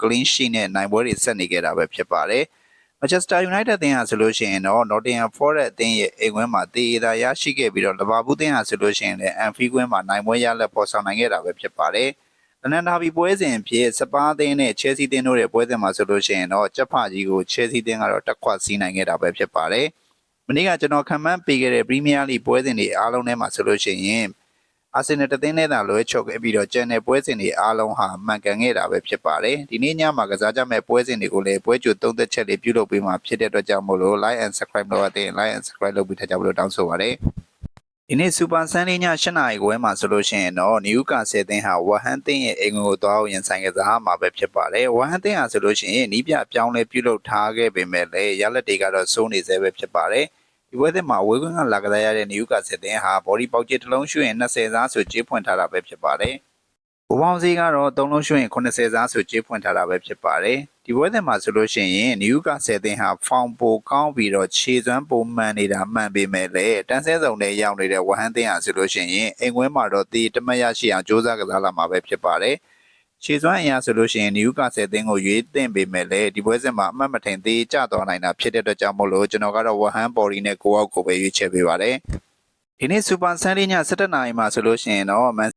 clean sheet နဲ့နိုင်ပွဲတွေဆက်နေခဲ့တာပဲဖြစ်ပါတယ်။ Manchester United အသင်းဟာဆိုလို့ရှိရင်တော့ Nottingham Forest အသင်းရဲ့အိမ်ကွင်းမှာတည်ရတာရရှိခဲ့ပြီးတော့ Liverpool အသင်းဟာဆိုလို့ရှိရင်လည်း Anfield ကွင်းမှာနိုင်ပွဲရလက်ပေါ်ဆောင်နိုင်ခဲ့တာပဲဖြစ်ပါတယ်။လန်ဒန်ဒါဘီပွဲစဉ်အဖြစ်စပါးအသင်းနဲ့ Chelsea အသင်းတို့ရဲ့ပွဲစဉ်မှာဆိုလို့ရှိရင်တော့ကြက်ဖကြီးကို Chelsea အသင်းကတော့တက်ခွစီးနိုင်ခဲ့တာပဲဖြစ်ပါတယ်။မနေ့ကကျွန်တော်ခံမှန်းပေးခဲ့တဲ့ Premier League ပွဲစဉ်တွေအားလုံးထဲမှာဆိုလို့ရှိရင် အာဆင်နယ်တသင်းနဲ့သာလွဲချော့ခဲ့ပြီးတော့ကျန်တဲ့ပွဲစဉ်တွေအားလုံးဟာမှန်ကန်ခဲ့တာပဲဖြစ်ပါတယ်။ဒီနေ့ညမှာကစားကြမဲ့ပွဲစဉ်တွေကိုလည်းပွဲကြိုသုံးသက်ချက်လေးပြုလုပ်ပေးမှာဖြစ်တဲ့အတွက်ကြောင့်မို့လို့ like and subscribe လုပ်ရတဲ့ like and subscribe လုပ်ပြီးထားကြဖို့တောင်းဆိုပါတယ်။ဒီနေ့စူပါဆန်လေးည8နာရီခွဲမှာဆိုလို့ရှိရင်တော့နယူကာဆယ်တင်းဟာဝဟန်တင်းရဲ့အိမ်ကိုသွားအောင်ရင်ဆိုင်ကစားမှာပဲဖြစ်ပါတယ်။ဝဟန်တင်းဟာဆိုလို့ရှိရင်နီးပြပြောင်းလဲပြုလုပ်ထားခဲ့ပေမဲ့လည်းရလက်တွေကတော့စိုးနေသေးပဲဖြစ်ပါတယ်။ ဒီပွဲစဉ်မှာအဝေးကွင်းကလာကစားရတဲ့နယူကာဆယ်တင်ဟာဘော်ဒီပေါက်ကျတစ်လုံးရွှင်20စားဆိုကြေးဖွင့်ထားတာပဲဖြစ်ပါတယ်။ဘူပေါင်းစီကတော့3လုံးရွှင်80စားဆိုကြေးဖွင့်ထားတာပဲဖြစ်ပါတယ်။ဒီပွဲစဉ်မှာဆိုလို့ရှိရင်နယူကာဆယ်တင်ဟာဖောင်ပိုကောင်းပြီးတော့ခြေစွမ်းပုံမှန်နေတာမှန်ပေမဲ့လည်းတန်းဆဲစုံနဲ့ရောက်နေတဲ့ဝဟန်တင်ဟာဆိုလို့ရှိရင်အိမ်ကွင်းမှာတော့တီတမတ်ရရှိအောင်စ조사ကစားလာမှာပဲဖြစ်ပါတယ်။ ခြေစွမ်းအင်အားဆိုလို့ရှိရင်နယူကာဆယ်အသင်းကိုရွေးသင့်ပေမဲ့လည်းဒီပွဲစဉ်မှာအမှတ်မထင်သေးကြသွားနိုင်တာဖြစ်တဲ့အတွက်ကြောင့်မို့လို့ကျွန်တော်ကတော့ဝဟန်ဘော်ဒီနဲ့ကိုအောက်ကိုပဲရွေးချယ်ပေးပါတယ်။ဒီနေ့စူပါဆန်လေးည7:00နာရီမှာဆိုလို့ရှိရင်တော့မန်